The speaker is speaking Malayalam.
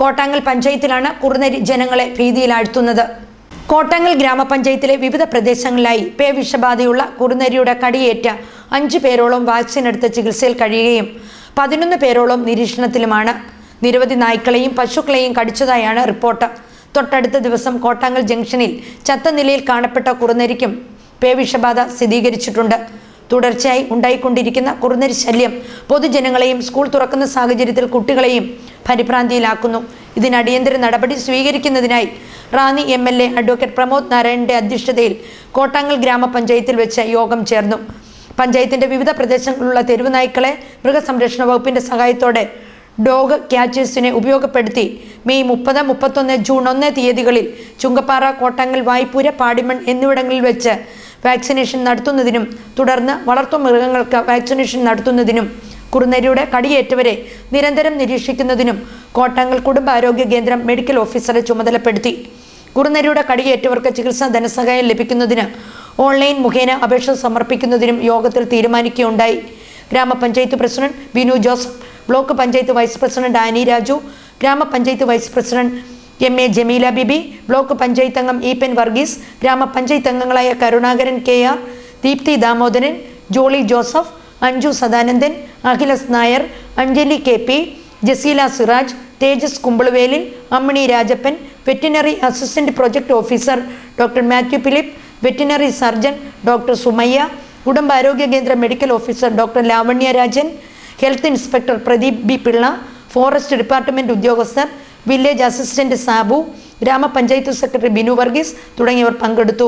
കോട്ടാങ്ങൽ പഞ്ചായത്തിലാണ് കുറുനരി ജനങ്ങളെ ഭീതിയിലാഴ്ത്തുന്നത്. കോട്ടാങ്ങൽ ഗ്രാമപഞ്ചായത്തിലെ വിവിധ പ്രദേശങ്ങളിലായി പേ വിഷബാധയുള്ള കുറുനരിയുടെ കടിയേറ്റ അഞ്ചു പേരോളം വാക്സിൻ എടുത്ത് ചികിത്സയിൽ കഴിയുകയും പതിനൊന്ന് പേരോളം നിരീക്ഷണത്തിലുമാണ്. നിരവധി നായ്ക്കളെയും പശുക്കളെയും കടിച്ചതായാണ് റിപ്പോർട്ട്. തൊട്ടടുത്ത ദിവസം കോട്ടാങ്ങൽ ജംഗ്ഷനിൽ ചത്ത നിലയിൽ കാണപ്പെട്ട കുറുനരിക്കും പേ വിഷബാധ സ്ഥിരീകരിച്ചിട്ടുണ്ട്. തുടർച്ചയായി ഉണ്ടായിക്കൊണ്ടിരിക്കുന്ന കുറുനരി ശല്യം പൊതുജനങ്ങളെയും സ്കൂൾ തുറക്കുന്ന സാഹചര്യത്തിൽ കുട്ടികളെയും പരിഭ്രാന്തിയിലാക്കുന്നു. ഇതിന് അടിയന്തര നടപടി സ്വീകരിക്കുന്നതിനായി Ranni M L A advocate Pramod നാരായണന്റെ അധ്യക്ഷതയിൽ കോട്ടാങ്ങൽ ഗ്രാമപഞ്ചായത്തിൽ വെച്ച് യോഗം ചേർന്നു. പഞ്ചായത്തിന്റെ വിവിധ പ്രദേശങ്ങളിലുള്ള തെരുവ് നായ്ക്കളെ മൃഗസംരക്ഷണ വകുപ്പിന്റെ സഹായത്തോടെ ഡോഗ് ക്യാച്ചേഴ്സിനെ ഉപയോഗപ്പെടുത്തി മെയ് മുപ്പത് മുപ്പത്തൊന്ന് ജൂൺ ഒന്ന് തീയതികളിൽ ചുങ്കപ്പാറ കോട്ടാങ്ങൽ വായ്പൂര പാടിമൺ എന്നിവിടങ്ങളിൽ വെച്ച് വാക്സിനേഷൻ നടത്തുന്നതിനും തുടർന്ന് വളർത്തു മൃഗങ്ങൾക്ക് വാക്സിനേഷൻ നടത്തുന്നതിനും കുറുനരിയുടെ കടിയേറ്റവരെ നിരന്തരം നിരീക്ഷിക്കുന്നതിനും കോട്ടങ്ങൾ കുടുംബാരോഗ്യ കേന്ദ്രം മെഡിക്കൽ ഓഫീസറെ ചുമതലപ്പെടുത്തി. കുറുനരിയുടെ കടിയേറ്റവർക്ക് ചികിത്സാ ധനസഹായം ലഭിക്കുന്നതിന് ഓൺലൈൻ മുഖേന അപേക്ഷ സമർപ്പിക്കുന്നതിനും യോഗത്തിൽ തീരുമാനിക്കുകയുണ്ടായി. ഗ്രാമപഞ്ചായത്ത് president Binu Joseph block panchayat vice president Anie Raju ഗ്രാമപഞ്ചായത്ത് vice president M A Jameela Bibi block panchayat അംഗം ഇ പെൻ വർഗീസ് ഗ്രാമപഞ്ചായത്ത് അംഗങ്ങളായ Karunakaran K R Deepthi Damodaran Jolly Joseph Anju Sadanandan Akhilas Nair Anjali K P Jaseela Siraj Thejas Kumbaluvelil Ammini Rajappan veterinary assistant project officer doctor Mathew Philip veterinary surgeon doctor Sumayya കുടുംബാരോഗ്യ കേന്ദ്ര medical officer doctor Lavanya Rajan health inspector Pradeep B Pillai forest department ഉദ്യോഗസ്ഥർ വില്ലേജ് അസിസ്റ്റന്റ് സാബു ഗ്രാമപഞ്ചായത്ത് സെക്രട്ടറി ബിനു വർഗീസ് തുടങ്ങിയവർ പങ്കെടുത്തു.